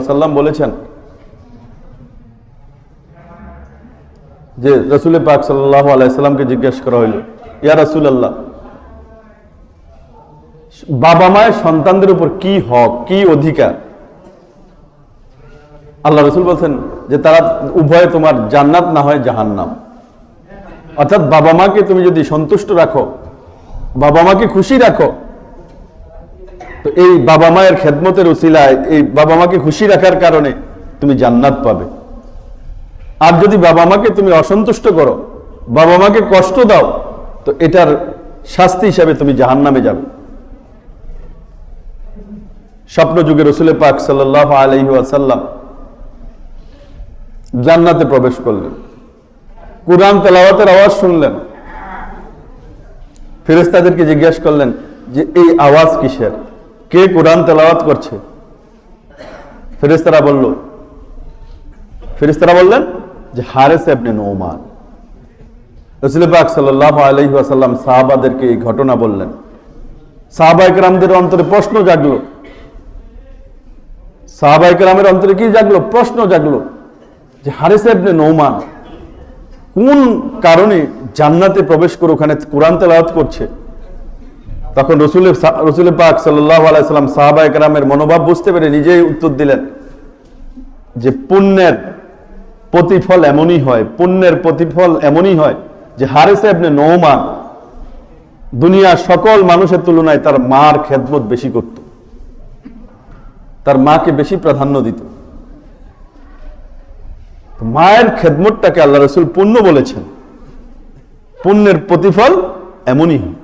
আসাল্লাম বলেছেন যে আলাইসাল্লামকে জিজ্ঞেস করা হইল, ইয়া রসুল আল্লাহ বাবা মায়ের সন্তানদের উপর কি হক, কি অধিকার? আল্লাহ রসুল বলছেন যে, তারা উভয়ে তোমার জান্নাত না হয় জাহান্নাম। অর্থাৎ বাবা মাকে তুমি যদি সন্তুষ্ট রাখো, বাবা মাকে খুশি রাখো তো এই বাবা মায়ের খেদমতের উসিলায় এই বাবা মাকে খুশি রাখার কারণে তুমি জান্নাত পাবে। আর যদি বাবা মাকে তুমি অসন্তুষ্ট করো, বাবা মাকে কষ্ট দাও, তো এটার শাস্তি হিসাবে তুমি জাহান্নামে যাবে। স্বপ্ন যুগে রসুলের পাক সাল্লাহ আলহি আসাল্লাম জান্নাতে প্রবেশ করলেন। কুরআন তেলাওয়াতের আওয়াজ শুনলেন। ফেরেস্তাদেরকে জিজ্ঞেস করলেন যে, এই আওয়াজ কিসের? কে কোরআন তেলাওয়াত করছে? ফেরিস্তারা বলল ফেরেস্তারা বললেন যে হারেস আপনি নৌমান। রসুল পাক সাল্লাহ আলহি আসাল্লাম সাহাবাদেরকে এই ঘটনা বললেন। সাহাবাইকরামদের অন্তরে প্রশ্ন জাগলো। সাহাবাইকরামের অন্তরে কি জাগলো? প্রশ্ন জাগলো যে হারেস আপনি নৌমান কোন কারণে জান্নাতে প্রবেশ করে ওখানে কোরআন তেলাওয়াত করছে? তখন রসুলের রসুলের পাক আলাইসাল্লাম সাহাবা একরামের মনোভাব বুঝতে পেরে নিজেই উত্তর দিলেন যে পুণ্যের প্রতিফল এমনই হয়, পুণ্যের প্রতিফল এমনই হয় যে হারেসে আপনি নৌমান দুনিয়ার সকল মানুষের তুলনায় তার মার খেদমত বেশি করত। তার মাকে বেশি প্রাধান্য দিত। মায়ের খেদমতটাকে আল্লাহ রসুল পুণ্য বলেছেন। পুণ্যের প্রতিফল এমনই হয়।